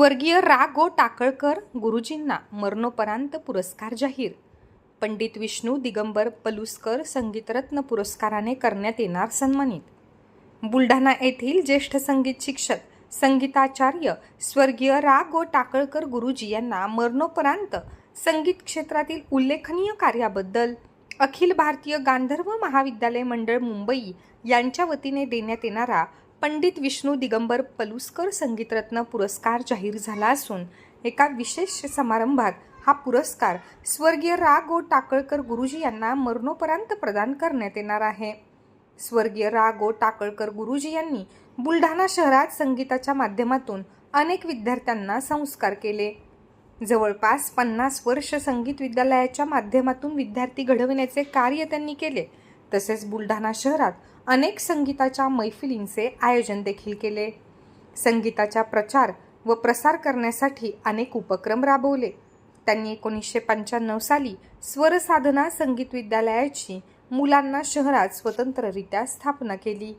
स्वर्गीय रा गो टाकळकर गुरुजींना मरणोपरांत पुरस्कार जाहीर. पंडित विष्णू दिगंबर पलुसकर संगीतरत्न पुरस्काराने करण्यात येणार सन्मानित. बुलढाणा येथील ज्येष्ठ संगीत शिक्षक संगीताचार्य स्वर्गीय रा गो टाकळकर गुरुजी यांना मरणोपरांत संगीत क्षेत्रातील उल्लेखनीय कार्याबद्दल अखिल भारतीय गांधर्व महाविद्यालय मंडळ मुंबई यांच्या वतीने देण्यात येणारा पंडित विष्णू दिगंबर पलुसकर संगीतरत्न पुरस्कार जाहीर झाला असून एका विशेष समारंभात हा पुरस्कार स्वर्गीय रा गो टाकळकर गुरुजी यांना मरणोपरांत प्रदान करण्यात येणार आहे. स्वर्गीय रा गो टाकळकर गुरुजी यांनी बुलढाणा शहरात संगीताच्या माध्यमातून अनेक विद्यार्थ्यांना संस्कार केले. जवळपास पन्नास वर्ष संगीत विद्यालयाच्या माध्यमातून विद्यार्थी घडविण्याचे कार्य त्यांनी केले. तसेच बुलढाणा शहरात अनेक संगीताच्या मैफिलींचे आयोजन देखील केले. संगीताचा प्रचार व प्रसार करण्यासाठी अनेक उपक्रम राबवले. त्यांनी एकोणीसशे पंच्याण्णव साली स्वरसाधना संगीत विद्यालयाची मुलांना शहरात स्वतंत्ररित्या स्थापना केली.